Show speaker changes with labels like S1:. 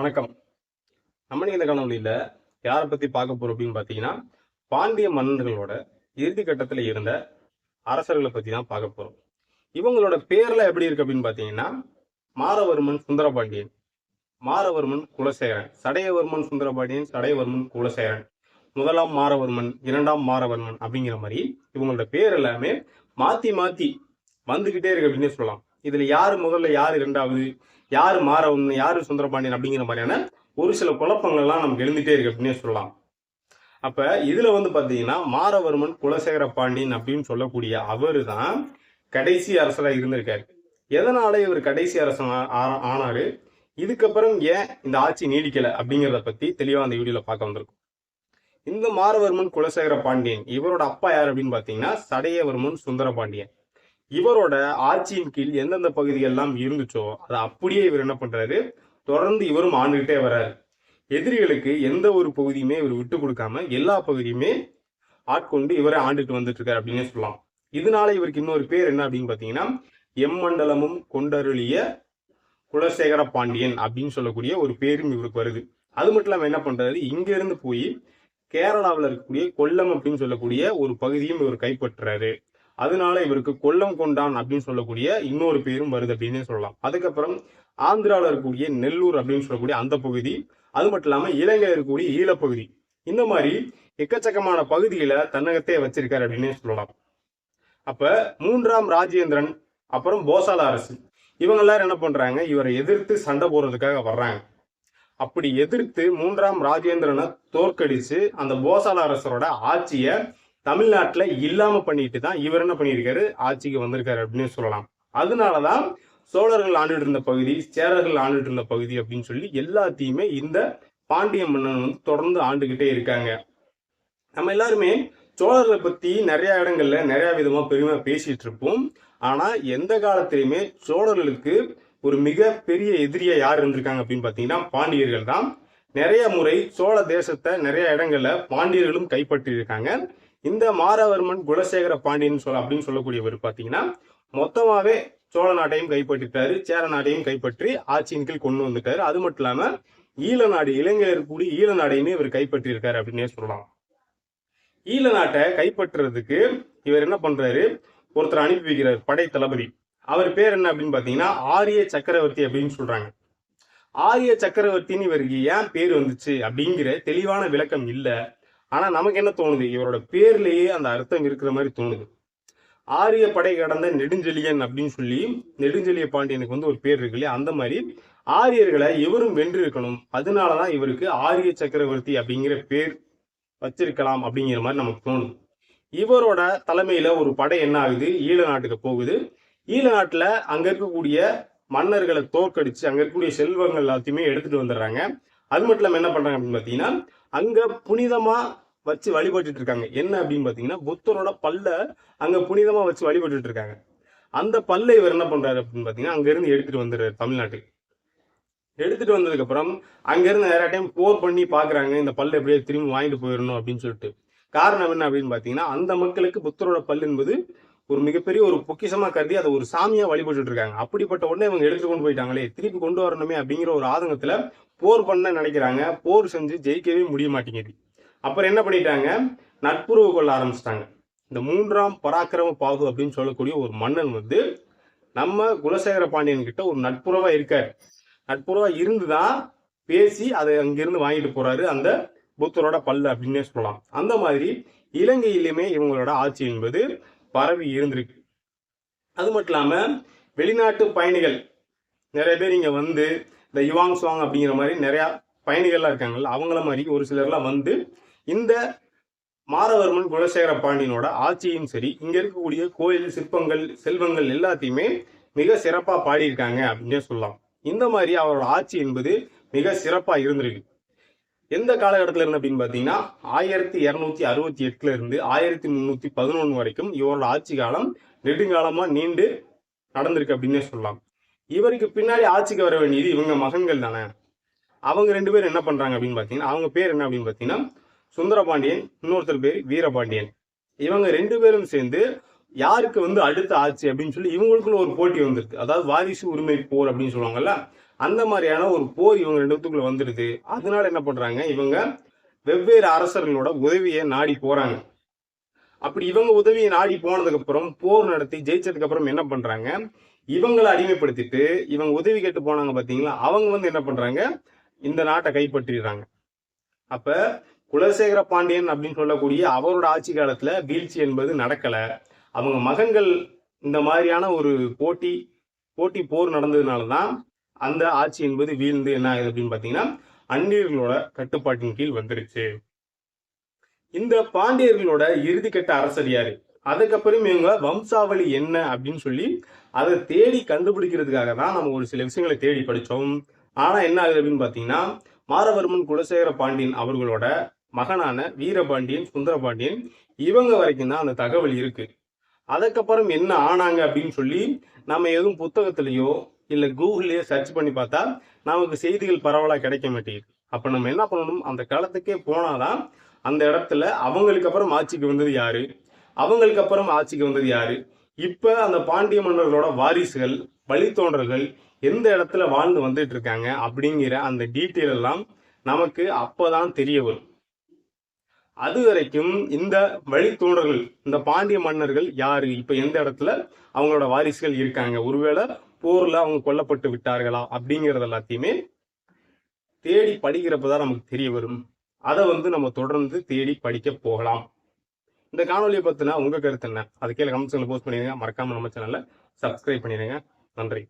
S1: வணக்கம். நம்ம இந்த காணொலியில யாரை பத்தி பார்க்க போறோம் அப்படின்னு பாத்தீங்கன்னா பாண்டிய மன்னர்களோட இறுதி கட்டத்துல இருந்த அரசர்களை பத்தி தான் பார்க்க போறோம். இவங்களோட பேர்ல எப்படி இருக்கு அப்படின்னு பாத்தீங்கன்னா மாரவர்மன் சுந்தரபாண்டியன் மாரவர்மன் குலசேகரன் சடையவர்மன் சுந்தரபாண்டியன் சடையவர்மன் குலசேகரன் முதலாம் மாரவர்மன் இரண்டாம் மாரவர்மன் அப்படிங்கிற மாதிரி இவங்களோட பேர் எல்லாமே மாத்தி மாத்தி வந்துகிட்டே இருக்கு அப்படின்னு சொல்லலாம். இதுல யாரு முதல்ல யாரு இரண்டாவது யாரு மாறவன் யாரு சுந்தரபாண்டியன் அப்படிங்கிற மாதிரியான ஒரு சில குழப்பங்கள் எல்லாம் நமக்கு எழுந்துட்டே இருக்கு அப்படின்னே சொல்லலாம். அப்ப இதுல வந்து பாத்தீங்கன்னா மாரவர்மன் குலசேகர பாண்டியன் அப்படின்னு சொல்லக்கூடிய அவரு தான் கடைசி அரசரா இருந்திருக்காரு. எதனால இவர் கடைசி அரசன் ஆ- ஆ- ஆனாரு? இதுக்கப்புறம் ஏன் இந்த ஆட்சி நீடிக்கல அப்படிங்கிறத பத்தி தெளிவா அந்த வீடியோல பார்க்க வந்திருக்கும். இந்த மாரவர்மன் குலசேகர பாண்டியன் இவரோட அப்பா யார் அப்படின்னு பாத்தீங்கன்னா சடையவர்மன் சுந்தரபாண்டியன். இவரோட ஆட்சியின் கீழ் எந்தெந்த பகுதிகள்லாம் இருந்துச்சோ அதை அப்படியே இவர் என்ன பண்றாரு? தொடர்ந்து இவரும் ஆண்டுகிட்டே வர்றாரு. எதிரிகளுக்கு எந்த ஒரு பகுதியுமே இவர் விட்டு கொடுக்காம எல்லா பகுதியுமே ஆட்கொண்டு இவரை ஆண்டுட்டு வந்துட்டு இருக்காரு அப்படின்னே சொல்லலாம். இதனால இவருக்கு இன்னொரு பேர் என்ன அப்படின்னு பாத்தீங்கன்னா எம்மண்டலமும் கொண்டருளிய குலசேகர பாண்டியன் அப்படின்னு சொல்லக்கூடிய ஒரு பேரும் இவருக்கு வருது. அது மட்டும் இல்லாம என்ன பண்றாரு? இங்க இருந்து போய் கேரளாவில் இருக்கக்கூடிய கொல்லம் அப்படின்னு சொல்லக்கூடிய ஒரு பகுதியும் இவர் கைப்பற்றுறாரு. அதனால இவருக்கு கொல்லம் கொண்டான் அப்படின்னு சொல்லக்கூடிய இன்னொரு பேரும் வருது அப்படின்னு சொல்லலாம். அதுக்கப்புறம் ஆந்திராவில் இருக்கக்கூடிய நெல்லூர் அப்படின்னு சொல்லக்கூடிய அந்த பகுதி அது மட்டும் இல்லாமல் இலங்கையில் இருக்கக்கூடிய ஈழப்பகுதி. இந்த மாதிரி எக்கச்சக்கமான பகுதியில தன்னகத்தே வச்சிருக்காரு அப்படின்னே சொல்லலாம். அப்ப மூன்றாம் ராஜேந்திரன் அப்புறம் போசால அரசு. இவங்க எல்லாரும் என்ன பண்றாங்க? இவரை எதிர்த்து சண்டை போடுறதுக்காக வர்றாங்க. அப்படி எதிர்த்து மூன்றாம் ராஜேந்திரனை தோற்கடிச்சு அந்த போசால அரசரோட ஆட்சியை தமிழ்நாட்டில் இல்லாம பண்ணிட்டு தான் இவர் என்ன பண்ணியிருக்காரு? ஆட்சிக்கு வந்திருக்காரு அப்படின்னு சொல்லலாம். அதனாலதான் சோழர்கள் ஆண்டுட்டு இருந்த பகுதி சேரர்கள் ஆண்டுட்டு இருந்த பகுதி அப்படின்னு சொல்லி எல்லாத்தையுமே இந்த பாண்டிய மன்னன் வந்து தொடர்ந்து ஆண்டுகிட்டே இருக்காங்க. நம்ம எல்லாருமே சோழர்களை பத்தி நிறைய இடங்கள்ல நிறைய விதமா பெருமையா பேசிட்டு இருப்போம். ஆனா எந்த காலத்திலுமே சோழர்களுக்கு ஒரு மிக பெரிய எதிரியா யார் இருந்திருக்காங்க அப்படின்னு பாத்தீங்கன்னா பாண்டியர்கள் தான். நிறைய முறை சோழ தேசத்தை நிறைய இடங்கள்ல பாண்டியர்களும் கைப்பற்றியிருக்காங்க. இந்த மாரவர்மன் குலசேகர பாண்டியன் சொல்ல அப்படின்னு சொல்லக்கூடியவர் பாத்தீங்கன்னா மொத்தமாவே சோழ நாட்டையும் கைப்பற்றிட்டாரு சேர நாட்டையும் கைப்பற்றி ஆட்சியின் கீழ் கொண்டு வந்துட்டாரு. அது மட்டும் இல்லாம ஈழ நாடு இலங்கையில் இருக்கக்கூடிய ஈழ நாடையுமே இவர் கைப்பற்றி இருக்காரு அப்படின்னே சொல்லலாம். ஈழ நாட்டை கைப்பற்றுறதுக்கு இவர் என்ன பண்றாரு? ஒருத்தர் அனுப்பி வைக்கிறார் படை தளபதி. அவர் பேர் என்ன அப்படின்னு பாத்தீங்கன்னா ஆரிய சக்கரவர்த்தி அப்படின்னு சொல்றாங்க. ஆரிய சக்கரவர்த்தின்னு இவருக்கு ஏன் பேர் வந்துச்சு அப்படிங்கிற தெளிவான விளக்கம் இல்லை. ஆனா நமக்கு என்ன தோணுது? இவரோட பேர்லயே அந்த அர்த்தம் இருக்கிற மாதிரி தோணுது. ஆரிய படை கடந்த நெடுஞ்செழியன் அப்படின்னு சொல்லி நெடுஞ்செழிய பாண்டியனுக்கு வந்து ஒரு பேர் இருக்கு இல்லையா? அந்த மாதிரி ஆரியர்களை இவரும் வென்று இருக்கணும் அதனாலதான் இவருக்கு ஆரிய சக்கரவர்த்தி அப்படிங்கிற பேர் வச்சிருக்கலாம் அப்படிங்கிற மாதிரி நமக்கு தோணும் இவரோட தலைமையில ஒரு படை என்ன ஆகுது? ஈழ நாட்டுக்கு போகுது. ஈழ நாட்டுல அங்க இருக்கக்கூடிய மன்னர்களை தோற்கடிச்சு அங்க இருக்கக்கூடிய செல்வங்கள் எல்லாத்தையுமே எடுத்துட்டு வந்துடுறாங்க. அது மட்டும் இல்லாமல் என்ன பண்றாங்க அப்படின்னு பாத்தீங்கன்னா அங்க புனிதமா வச்சு வழிபட்டுட்டு இருக்காங்க என்ன அப்படின்னு பாத்தீங்கன்னா புத்தரோட பல்ல அங்க புனிதமா வச்சு வழிபட்டுட்டு இருக்காங்க அந்த பல்லை இவர் என்ன பண்றாரு அப்படின்னு பாத்தீங்கன்னா அங்க இருந்து எடுத்துட்டு வந்துடுறாரு தமிழ்நாட்டுக்கு. எடுத்துட்டு வந்ததுக்கு அப்புறம் அங்க இருந்து நிறைய டைம் போர் பண்ணி பாக்குறாங்க இந்த பல்ல எப்படியே திரும்பி வாங்கிட்டு போயிடணும் அப்படின்னு சொல்லிட்டு. காரணம் என்ன அப்படின்னு பாத்தீங்கன்னா அந்த மக்களுக்கு புத்தரோட பல் என்பது ஒரு மிகப்பெரிய ஒரு பொக்கிஷமா கருதி அதை ஒரு சாமியா வழிபட்டுட்டு இருக்காங்க அப்படிப்பட்ட உடனே இவங்க எடுத்துட்டு கொண்டு போயிட்டாங்களே திருப்பி கொண்டு வரணுமே அப்படிங்கிற ஒரு ஆதங்கத்துல போர் பண்ண நினைக்கிறாங்க. போர் செஞ்சு ஜெயிக்கவே முடிய மாட்டேங்குது. அப்புறம் என்ன பண்ணிட்டாங்க? நட்புறவு கொள்ள ஆரம்பிச்சிட்டாங்க. இந்த மூன்றாம் பராக்கிரம பாகு அப்படின்னு சொல்லக்கூடிய ஒரு மன்னன் வந்து நம்ம குலசேகர பாண்டியன் கிட்ட ஒரு நட்புறவா இருக்காரு. நட்புறவா இருந்துதான் பேசி அதை அங்கிருந்து வாங்கிட்டு போறாரு. அந்த புத்தரோட பல்லு அப்படின்னே சொல்லலாம். அந்த மாதிரி இலங்கையிலுமே இவங்களோட ஆட்சி என்பது பரவி இருந்திருக்கு. அது மட்டும் இல்லாம வெளிநாட்டு பயணிகள் நிறைய பேர் இங்க வந்து இந்த யுவாங் சுவாங் அப்படிங்கிற மாதிரி நிறையா பயணிகள்லாம் இருக்காங்கல்ல அவங்கள மாதிரி ஒரு சிலர்லாம் வந்து இந்த மாரவர்மன் குலசேகர பாண்டியனோட ஆட்சியும் சரி இங்க இருக்கக்கூடிய கோயில் சிற்பங்கள் செல்வங்கள் எல்லாத்தையுமே மிக சிறப்பா பாடியிருக்காங்க அப்படின்னே சொல்லலாம். இந்த மாதிரி அவரோட ஆட்சி என்பது மிக சிறப்பா இருந்திருக்கு. எந்த காலகட்டத்தில் இருந்து அப்படின்னு பார்த்தீங்கன்னா ஆயிரத்தி இரநூத்தி அறுபத்தி எட்டுல இருந்து ஆயிரத்தி முந்நூற்றி பதினொன்று வரைக்கும் இவரோட ஆட்சி காலம் நெடுங்காலமா நீண்டு நடந்திருக்கு அப்படின்னே சொல்லலாம். இவருக்கு பின்னாடி ஆட்சிக்கு வர வேண்டியது இவங்க மகன்கள் தானே. அவங்க ரெண்டு பேரும் என்ன பண்ணுறாங்க அப்படின்னு பார்த்தீங்கன்னா அவங்க பேர் என்ன அப்படின்னு பார்த்தீங்கன்னா சுந்தரபாண்டியன் இன்னொருத்தர் பேர் வீரபாண்டியன். இவங்க ரெண்டு பேரும் சேர்ந்து யாருக்கு வந்து அடுத்த ஆட்சி அப்படின்னு சொல்லி இவங்களுக்குள்ள ஒரு போட்டி வந்திருக்கு. அதாவது வாரிசு உரிமை போர் அப்படின்னு சொல்லுவாங்கல்ல அந்த மாதிரியான ஒரு போர் இவங்க ரெண்டுத்துக்குள்ள வந்துடுது. அதனால என்ன பண்றாங்க இவங்க வெவ்வேறு அரசர்களோட உதவியை நாடி போறாங்க. அப்படி இவங்க உதவியை நாடி போனதுக்கு அப்புறம் போர் நடத்தி ஜெயிச்சதுக்கு அப்புறம் என்ன பண்றாங்க இவங்களை அடிமைப்படுத்திட்டு இவங்க உதவி கேட்டு போனாங்க பார்த்தீங்களா அவங்க வந்து என்ன பண்ணுறாங்க இந்த நாட்டை கைப்பற்றிடுறாங்க. அப்போ குலசேகர பாண்டியன் அப்படின்னு சொல்லக்கூடிய அவரோட ஆட்சி காலத்தில் வீழ்ச்சி என்பது நடக்கலை. அவங்க மகன்கள் இந்த மாதிரியான ஒரு போட்டி போட்டி போர் நடந்ததுனால தான் அந்த ஆட்சி என்பது வீழ்ந்து என்ன ஆகுது அப்படின்னு பார்த்தீங்கன்னா அந்நியர்களோட கட்டுப்பாட்டின் கீழ் வந்துருச்சு. இந்த பாண்டியர்களோட இறுதிக்கட்ட அரசர் யாரு? அதுக்கப்புறம் இவங்க வம்சாவளி என்ன அப்படின்னு சொல்லி அதை தேடி கண்டுபிடிக்கிறதுக்காக தான் நம்ம ஒரு சில விஷயங்களை தேடி படித்தோம். ஆனால் என்ன ஆகுது அப்படின்னு பார்த்தீங்கன்னா மாரவர்மன் குலசேகர பாண்டியன் அவர்களோட மகனான வீரபாண்டியன் சுந்தரபாண்டியன் இவங்க வரைக்கும் தான் அந்த தகவல் இருக்கு. அதுக்கப்புறம் என்ன ஆனாங்க அப்படின்னு சொல்லி நம்ம எதுவும் புத்தகத்திலேயோ இல்லை கூகுள்லேயோ சர்ச் பண்ணி பார்த்தா நமக்கு செய்திகள் பரவலாக கிடைக்க மாட்டேங்குது. அப்போ நம்ம என்ன பண்ணணும்? அந்த காலத்துக்கே போனாதான் அந்த இடத்துல அவங்களுக்கு அப்புறம் ஆட்சிக்கு வந்தது யாரு? அவங்களுக்கு அப்புறம் ஆட்சிக்கு வந்தது யாரு? இப்ப அந்த பாண்டிய மன்னர்களோட வாரிசுகள் வழித்தோன்றல்கள் எந்த இடத்துல வாழ்ந்து வந்துட்டு இருக்காங்க அப்படிங்கிற அந்த டீட்டெயில் எல்லாம் நமக்கு அப்பதான் தெரிய வரும். அது வரைக்கும் இந்த வழித்தோன்றல்கள் இந்த பாண்டிய மன்னர்கள் யாரு? இப்ப எந்த இடத்துல அவங்களோட வாரிசுகள் இருக்காங்க? ஒருவேளை போர்ல அவங்க கொல்லப்பட்டு விட்டார்களா அப்படிங்கிறது எல்லாத்தையுமே தேடி படிக்கிறப்பதான் நமக்கு தெரிய வரும். அதை வந்து நம்ம தொடர்ந்து தேடி படிக்க போகலாம். இந்த காணொலியை பற்றினா உங்கள் கருத்து என்ன? அது கீழே கமெண்ட்ஸ்ல போஸ்ட் பண்ணிடுங்க. மறக்காமல் நம்ம சேனலில் சப்ஸ்கிரைப் பண்ணிடுங்க. நன்றி.